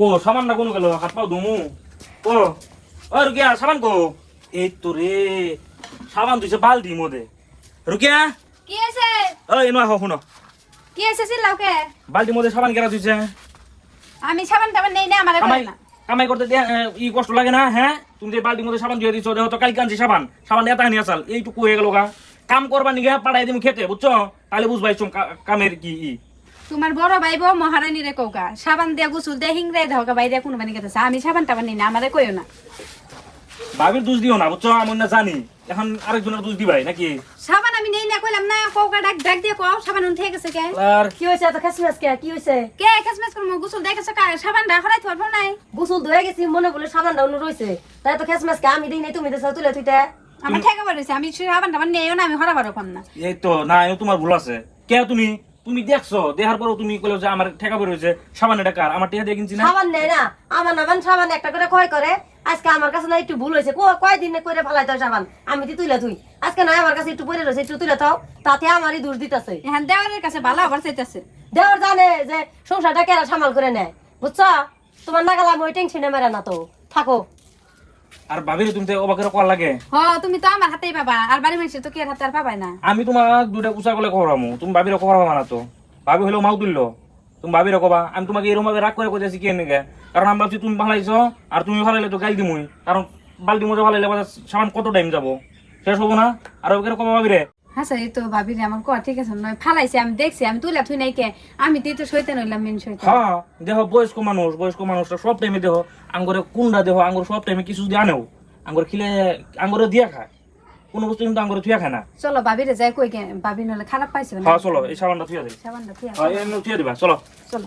কো সামান না কোনো গেল হাত পাও ধুমু। ও ও রুকিয়া সাবান কো। এই তো রে সাবান তুইছে বালতি মধ্যে রুকিয়া? কি আছে ও এনো আহ শুনো। কি আছে চিল্লাওকে বালতি মধ্যে সাবান কেরা তুইছে আমি সাবান টাবান নেই না আমার কামাই কামাই করতে দে ই কষ্ট লাগে না হ্যাঁ? তুমি যে বালতির মধ্যে সাবান দিয়ে দিছো দেখো তো কালকে আনছি সাবান সাবান এটা নিয়ে আসাল এইটুকু হয়ে গেল গা। কাম করবা নিগে পাড়াই দিম খেতে বুঝছ? তাহলে বুঝবাই কা- কামের কি ই। তোমার বড় ভাই বউ মহারানী রে কৌকা। সাবান দিয়া গুসুল দিয়া হিংরে ধাওকা বাইরে কোনো বানি গেছে। আমি সাবান টাবান নেই না আমারে কইও না। ভাবির দোষ দিও না বুঝছ? আমি না জানি। এখন আরেকজনের দোষ দিবাই নাকি? সাবান আমি নেই না কইলাম না কৌকা ডাক ডাক দিয়ে কও সাবান উঠে গেছে কে? আর? কি হয়েছে এত খেসমেস কে? কি হয়েছে? কে খেসমেস করমু গুসুল দিয়ে গেছে কা- সাবান ডা হরাই থরব নাই। গোসল ধুয়ে গেছি মনে বলে সাবানটা অন্য রয়েছে। তাই তো খেসমেস কে? আমি দিই নাই তুমি দেশে তুলে তুইতে আমার ঠেকা বাড়িছে আমি সাবান টাবান নেইও না আমি হরা বারো পাম না। এই তো না এ তোমার ভুল আছে। কে তুমি? তুমি দেখছ? দেখার পরেও তুমি কইলো যে আমার ঠেকা বের হয়েছে সাবান এটা কার? আমার টেকা দিয়ে কিনছি না? সাবান নেই না। আমার নামান সাবান একটা করে ক্ষয় করে। আজকে আমার কাছে না একটু ভুল হয়েছে। কো- কয়দিন করে ফেলাই তো সাবান? আমি দি তুলে তুই। আজকে নয় আমার কাছে একটু পরে রয়েছে একটু তুলে থাও। তাতে আমারই দোষ দিতেছে। এখন দেওয়ারের কাছে ভালো আবার চাইতেছে। দেওয়ার জানে যে সংসারটা কেরা সামাল করে নেয়। বুঝছ? তোমার নাগাল আমি ওই টেনশনে মেরে না তো। থাকো। আর ভাবির তুমি তো অবাকের কল লাগে। তুমি তো আমার হাতেই পাবা। আর বাড়ি মানুষের তো কে হাতে আর পাবাই না। আমি তোমার দুটা উচা করলে করামু তুমি ভাবির খবরাবা না তো। ভাবি হলো মাউ তুললো। তুমি ভাবির কবা আমি তোমাকে এরকম ভাবে রাগ করে কইতেছি কে নেগে কারণ আমি ভাবছি তুমি ভালাইছো আর তুমি ভালাইলে তো গাইল দিমুই। কারণ বালতি মজা ভালাইলে সামান কত টাইম যাব। শেষ হব না? আর ওকে কবা ভাবি রে হ্যাঁ স্যার এই তো ভাবি রে আমার কয়া ঠিক আছে নয় ফালাইছে আমি দেখছি আমি তুলে থুই নাই কে। আমি তুই তো সইতে নইলাম মেন সইতে হ্যাঁ দেহ বয়স্ক মানুষ বয়স্ক মানুষটা সব টাইমে দেহ আঙ্গুরে কুন্ডা দেহ আঙ্গুর সব টাইমে কিছু দিয়ে আনেও। আঙ্গুর খিলে আঙ্গুরে দিয়া খায়। কোনো বস্তু কিন্তু আঙ্গুরে থুয়া খায় না। চলো ভাবি রে যাই কই কে ভাবি নলে খারাপ পাইছে না হ্যাঁ চলো এই সাবানটা থুয়া দিই সাবানটা থুই হ্যাঁ এমনি থুয়া দিবা চলো। চলো।